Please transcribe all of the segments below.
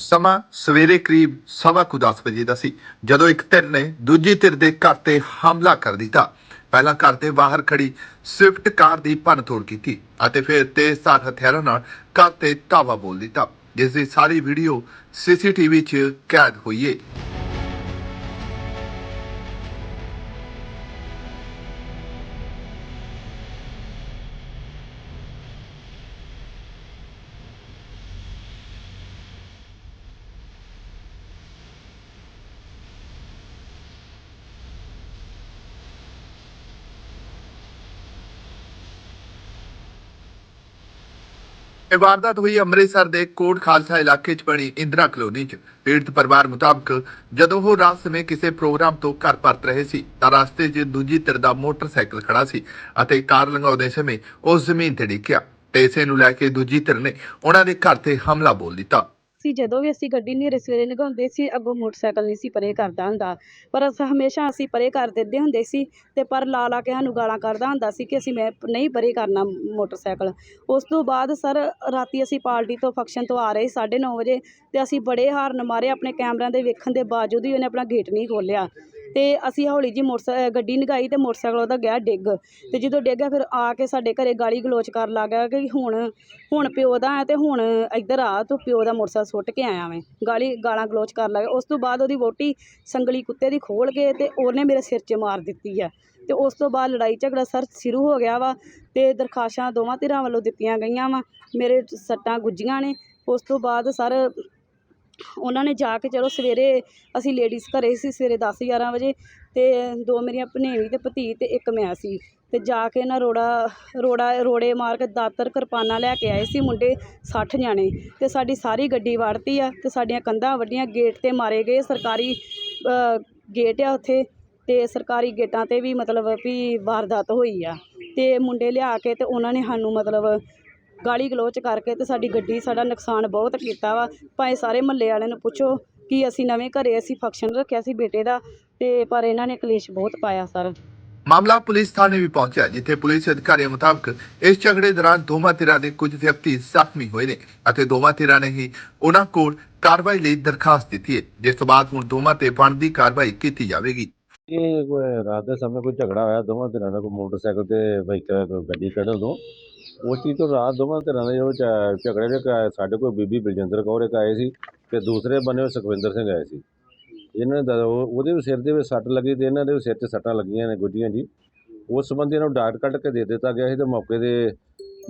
ਸਮਾਂ ਸਵੇਰੇ ਕਰੀਬ ਸਵਾ ਕੁ ਦਸ ਵਜੇ ਦਾ ਸੀ, ਜਦੋਂ ਇੱਕ ਧਿਰ ਨੇ ਦੂਜੀ ਧਿਰ ਦੇ ਘਰ ਤੇ ਹਮਲਾ ਕਰ ਦਿੱਤਾ। ਪਹਿਲਾਂ ਘਰ ਦੇ ਬਾਹਰ ਖੜੀ ਸਵਿਫਟ ਕਾਰ ਦੀ ਭੰਨਤੋੜ ਕੀਤੀ ਅਤੇ ਫਿਰ ਤੇਜ਼ਧਾਰ ਹਥਿਆਰਾਂ ਨਾਲ ਘਰ ਤੇ ਧਾਵਾ ਬੋਲ ਦਿੱਤਾ, ਜਿਸ ਦੀ ਸਾਰੀ ਵੀਡੀਓ ਸੀਸੀਟੀਵੀ 'ਚ ਕੈਦ ਹੋਈ ਹੈ ਇਹ ਵਾਰਦਾਤ ਹੋਈ ਅੰਮ੍ਰਿਤਸਰ ਦੇ ਕੋਟ ਖਾਲਸਾ ਇਲਾਕੇ 'ਚ ਬਣੀ ਇੰਦਰਾ ਕਲੋਨੀ 'ਚ। ਪੀੜਤ ਪਰਿਵਾਰ ਮੁਤਾਬਕ ਜਦੋਂ ਉਹ ਰਾਤ ਸਮੇਂ ਕਿਸੇ ਪ੍ਰੋਗਰਾਮ ਤੋਂ ਘਰ ਪਰਤ ਰਹੇ ਸੀ, ਤਾਂ ਰਸਤੇ 'ਚ ਦੂਜੀ ਧਿਰ ਦਾ ਮੋਟਰਸਾਈਕਲ ਖੜਾ ਸੀ ਅਤੇ ਕਾਰ ਲੰਘਾਉਂਦੇ ਸਮੇਂ ਉਹ ਜ਼ਮੀਨ ਤੇ ਡਿੱਗਿਆ। ਤੇ ਇਸੇ ਨੂੰ ਲੈ ਕੇ ਦੂਜੀ ਧਿਰ ਨੇ ਉਹਨਾਂ ਦੇ ਘਰ ਤੇ ਹਮਲਾ ਬੋਲ ਦਿੱਤਾ। ਸੀ, ਜਦੋਂ ਵੀ ਅਸੀਂ ਗੱਡੀ ਨੇਰੇ ਸਵੇਰੇ ਲਗਾਉਂਦੇ ਸੀ, ਅੱਗੋਂ ਮੋਟਰਸਾਈਕਲ ਨਹੀਂ ਸੀ ਪਰੇ ਕਰਦਾ ਹੁੰਦਾ। ਪਰ ਅਸ ਹਮੇਸ਼ਾ ਅਸੀਂ ਪਰੇ ਕਰ ਦਿੰਦੇ ਹੁੰਦੇ ਸੀ ਤੇ ਪਰ ਲਾ ਲਾ ਕੇ ਸਾਨੂੰ ਗਾਲਾਂ ਕੱਢਦਾ ਹੁੰਦਾ ਸੀ ਕਿ ਅਸੀਂ ਮੈਂ ਨਹੀਂ ਪਰੇ ਕਰਨਾ ਮੋਟਰਸਾਈਕਲ। ਉਸ ਤੋਂ ਬਾਅਦ ਸਰ ਰਾਤੀ ਅਸੀਂ ਪਾਰਟੀ ਤੋਂ ਫੰਕਸ਼ਨ ਤੋਂ ਆ ਰਹੇ 9:30 ਵਜੇ ਤੇ ਅਸੀਂ ਬੜੇ ਹਾਰਨ ਮਾਰੇ, ਆਪਣੇ ਕੈਮਰਿਆਂ ਦੇ ਵੇਖਣ ਦੇ ਬਾਵਜੂਦ ਵੀ ਉਹਨੇ ਆਪਣਾ ਗੇਟ ਨਹੀਂ ਖੋਲ੍ਹਿਆ। ਤੇ ਅਸੀਂ ਹੌਲੀ ਜੀ ਮੋਟਰਸਾਈਕਲ ਗੱਡੀ ਨਗਾਈ ਤੇ ਮੋਟਰਸਾਈਕਲ ਉਹਦਾ ਗਿਆ ਡਿੱਗ। ਤੇ ਜਦੋਂ ਡਿੱਗਿਆ ਫਿਰ ਆ ਕੇ ਸਾਡੇ ਘਰੇ ਗਾਲੀ ਗਲੋਚ ਕਰਨ ਲੱਗ ਗਿਆ ਕਿ ਹੁਣ ਹੁਣ ਪਿਓ ਦਾ ਹੈ ਤੇ ਹੁਣ ਇੱਧਰ ਆ, ਤੂੰ ਪਿਓ ਦਾ ਮੋਟਰਸਾਈਕਲ ਸੁੱਟ ਕੇ ਆਇਆ ਮੈਂ ਗਾਲੀ, ਗਾਲਾਂ ਗਲੋਚ ਕਰਨ ਲੱਗ ਗਿਆ। ਉਸ ਤੋਂ ਬਾਅਦ ਉਹਦੀ ਵੋਟੀ ਸੰਗਲੀ ਕੁੱਤੇ ਦੀ ਖੋਲ ਕੇ ਤੇ ਉਹਨੇ ਮੇਰੇ ਸਿਰ 'ਚ ਮਾਰ ਦਿੱਤੀ ਹੈ। ਤੇ ਉਸ ਤੋਂ ਬਾਅਦ ਲੜਾਈ ਝਗੜਾ ਸਰ, ਸ਼ੁਰੂ ਹੋ ਗਿਆ ਵਾ ਤੇ ਦਰਖਾਸ਼ਾਂ ਦੋਵਾਂ ਧਿਰਾਂ ਵੱਲੋਂ ਦਿੱਤੀਆਂ ਗਈਆਂ ਵਾ। ਮੇਰੇ ਸੱਟਾਂ ਗੁੱਜੀਆਂ ਨੇ। ਉਸ ਤੋਂ ਬਾਅਦ ਸਰ ਉਹਨਾਂ ਨੇ ਜਾ ਕੇ ਚਲੋ ਸਵੇਰੇ ਅਸੀਂ ਲੇਡੀਜ਼ ਘਰੇ ਸੀ ਸਵੇਰੇ 10 11 ਵਜੇ ਅਤੇ ਦੋ ਮੇਰੀਆਂ ਭਨੇਵੀਂ ਅਤੇ ਭਤੀ ਅਤੇ ਇੱਕ ਮੈਂ ਸੀ ਅਤੇ ਜਾ ਕੇ ਨਾ ਰੋੜਾ ਰੋੜਾ, ਰੋੜੇ ਮਾਰ ਕੇ ਦਾਤਰ ਕਿਰਪਾਨਾਂ ਲੈ ਕੇ ਆਏ ਸੀ ਮੁੰਡੇ ਸੱਠ ਜਾਣੇ ਅਤੇ ਸਾਡੀ ਸਾਰੀ ਗੱਡੀ ਵੜਤੀ ਆ ਅਤੇ ਸਾਡੀਆਂ ਕੰਧਾਂ ਵੱਡੀਆਂ ਗੇਟ ਤੇ ਮਾਰੇ ਗਏ, ਸਰਕਾਰੀ ਗੇਟ ਆ ਉੱਥੇ ਅਤੇ ਸਰਕਾਰੀ ਗੇਟਾਂ ਤੇ ਵੀ ਮਤਲਬ ਵੀ ਵਾਰਦਾਤ ਹੋਈ ਆ ਅਤੇ ਮੁੰਡੇ ਲਿਆ ਕੇ ਅਤੇ ਉਹਨਾਂ ਨੇ ਸਾਨੂੰ ਮਤਲਬ ਗਾਲੀ ਗਲੋਚ ਕਰਕੇ ਤੇ ਸਾਡੀ ਗੱਡੀ ਸਾਡਾ ਨੁਕਸਾਨ ਬਹੁਤ ਕੀਤਾ ਵਾ। ਭਾਵੇਂ ਸਾਰੇ ਮਹੱਲੇ ਵਾਲਿਆਂ ਨੂੰ ਪੁੱਛੋ ਕਿ ਅਸੀਂ ਨਵੇਂ ਘਰੇ ਅਸੀਂ ਫੰਕਸ਼ਨ ਰੱਖਿਆ ਸੀ ਬੇਟੇ ਦਾ ਤੇ ਪਰ ਇਹਨਾਂ ਨੇ ਕਲੇਸ਼ ਬਹੁਤ ਪਾਇਆ ਸਰ। ਮਾਮਲਾ ਪੁਲਿਸ ਥਾਣੇ ਵੀ ਪਹੁੰਚਿਆ ਜਿੱਥੇ ਪੁਲਿਸ ਅਧਿਕਾਰੀਆਂ ਮੁਤਾਬਕ ਇਸ ਝਗੜੇ ਦੌਰਾਨ ਦੋਵਾਂ ਧਿਰਾਂ ਦੇ ਕੁਝ ਵਿਅਕਤੀ ਜ਼ਖਮੀ ਹੋਏ ਨੇ ਅਤੇ ਦੋਵਾਂ ਧਿਰਾਂ ਨੇ ਹੀ ਉਹਨਾਂ ਕੋਲ ਕਾਰਵਾਈ ਲਈ ਦਰਖਾਸਤ ਦਿੱਤੀ ਹੈ ਜਿਸ ਤੋਂ ਬਾਅਦ ਹੁਣ ਦੋਵਾਂ ਤੇ ਬਣਦੀ ਕਾਰਵਾਈ ਕੀਤੀ ਜਾਵੇਗੀ। ਇਹ ਕੋਈ ਰਾਤ ਦੇ ਸਮੇਂ ਕੋਈ ਝਗੜਾ ਹੋਇਆ ਦੋਵਾਂ ਧਿਰਾਂ ਦਾ ਕੋਈ ਮੋਟਰਸਾਈਕਲ ਤੇ ਵਹੀਕਲ ਕੋਈ ਗੱਡੀ ਕੱਢਣ ਤੋਂ ਉਸ ਚੀਜ਼ ਤੋਂ ਰਾਤ ਦੋਵਾਂ ਧਿਰਾਂ ਦੇ ਜਦੋਂ ਝਗੜੇ ਦੇ ਕ- ਸਾਡੇ ਕੋਲ ਬੀਬੀ ਬਲਜਿੰਦਰ ਕੌਰ ਇੱਕ ਆਏ ਸੀ ਤੇ ਦੂਸਰੇ ਬੰਨੇ ਸੁਖਵਿੰਦਰ ਸਿੰਘ ਆਏ ਸੀ। ਇਹਨਾਂ ਦਾ ਉਹਦੇ ਵੀ ਸਿਰ ਦੇ ਵਿੱਚ ਸੱਟ ਲੱਗੀ ਤੇ ਇਹਨਾਂ ਦੇ ਵੀ ਸਿਰ 'ਤੇ ਸੱਟਾਂ ਲੱਗੀਆਂ ਨੇ ਗੁੱਜੀਆਂ ਜੀ। ਉਸ ਸੰਬੰਧੀ ਇਹਨਾਂ ਨੂੰ ਡਾਟ ਕੱਢ ਕੇ ਦੇ ਦਿੱਤਾ ਗਿਆ ਸੀ ਤੇ ਮੌਕੇ ਦੇ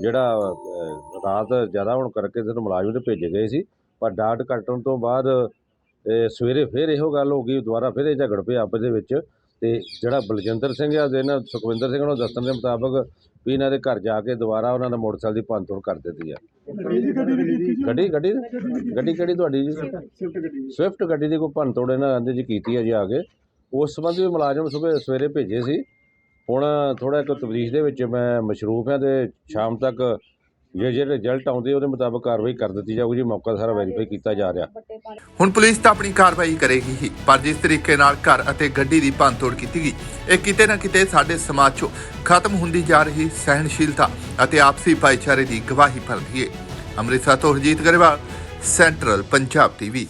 ਜਿਹੜਾ ਰਾਤ ਜ਼ਿਆਦਾ ਹੋਣ ਕਰਕੇ ਤੇ ਮੁਲਾਜ਼ਮ ਤੇ ਭੇਜੇ ਗਏ ਸੀ। ਪਰ ਡਾਟ ਕੱਟਣ ਤੋਂ ਬਾਅਦ ਸਵੇਰੇ ਫਿਰ ਇਹੋ ਗੱਲ ਹੋ ਗਈ, ਦੁਬਾਰਾ ਫਿਰ ਇਹ ਝਗੜ ਪਏ ਆਪਸ ਦੇ ਵਿੱਚ। ਤੇ ਜਿਹੜਾ ਬਲਜਿੰਦਰ ਸਿੰਘ ਆ ਤੇ ਇਹਨਾਂ ਸੁਖਵਿੰਦਰ ਸਿੰਘ ਨੂੰ ਦੱਸਣ ਦੇ ਮੁਤਾਬਕ ਵੀ ਇਹਨਾਂ ਦੇ ਘਰ ਜਾ ਕੇ ਦੁਬਾਰਾ ਉਹਨਾਂ ਨੇ ਮੋਟਰਸਾਈਕਲ ਦੀ ਭੰਨਤੋੜ ਕਰ ਦਿੱਤੀ ਆ। ਗੱਡੀ ਗੱਡੀ? ਗੱਡੀ ਕਿਹੜੀ ਤੁਹਾਡੀ ਜੀ? ਸਵਿਫਟ ਗੱਡੀ ਦੀ ਕੋਈ ਭੰਨਤੋੜ ਇਹਨਾਂ ਆਂਦੇ ਜੀ ਕੀਤੀ ਆ ਜੀ ਆ ਕੇ। ਉਸ ਸੰਬੰਧੀ ਵੀ ਮੁਲਾਜ਼ਮ ਸਵੇਰੇ ਸਵੇਰੇ ਭੇਜੇ ਸੀ। ਹੁਣ ਥੋੜਾ ਇੱਕ ਤਬਦੀਸ਼ ਦੇ ਵਿੱਚ ਮੈਂ ਮਸ਼ਰੂਫ ਹਾਂ ਤੇ ਸ਼ਾਮ ਤੱਕ ਜੇ ਜਿਹੜੇ ਰਿਜ਼ਲਟ ਆਉਂਦੇ ਉਹਦੇ ਮੁਤਾਬਕ ਕਾਰਵਾਈ ਕਰ ਦਿੱਤੀ ਜਾਊਗੀ ਜੀ ਮੌਕਾ ਸਾਰਾ ਵੈਰੀਫਾਈ ਕੀਤਾ ਜਾ ਰਿਹਾ। ਹੁਣ ਪੁਲਿਸ ਤਾਂ ਆਪਣੀ ਕਾਰਵਾਈ ਕਰੇਗੀ ਹੀ ਪਰ ਜਿਸ ਤਰੀਕੇ ਨਾਲ ਘਰ ਅਤੇ ਗੱਡੀ ਦੀ ਭੰਨਤੋੜ ਕੀਤੀ ਗਈ ਇਹ ਕਿਤੇ ਨਾ ਕਿਤੇ ਸਾਡੇ ਸਮਾਜ 'ਚੋਂ ਖਤਮ ਹੁੰਦੀ ਜਾ ਰਹੀ ਸਹਿਣਸ਼ੀਲਤਾ ਅਤੇ ਆਪਸੀ ਭਾਈਚਾਰੇ ਦੀ ਗਵਾਹੀ ਭਰਦੀ ਹੈ ਅੰਮ੍ਰਿਤਸਰ ਤੋਂ ਹਰਜੀਤ ਗਰੇਵਾਲ ਸੈਂਟਰਲ ਪੰਜਾਬ ਟੀਵੀ।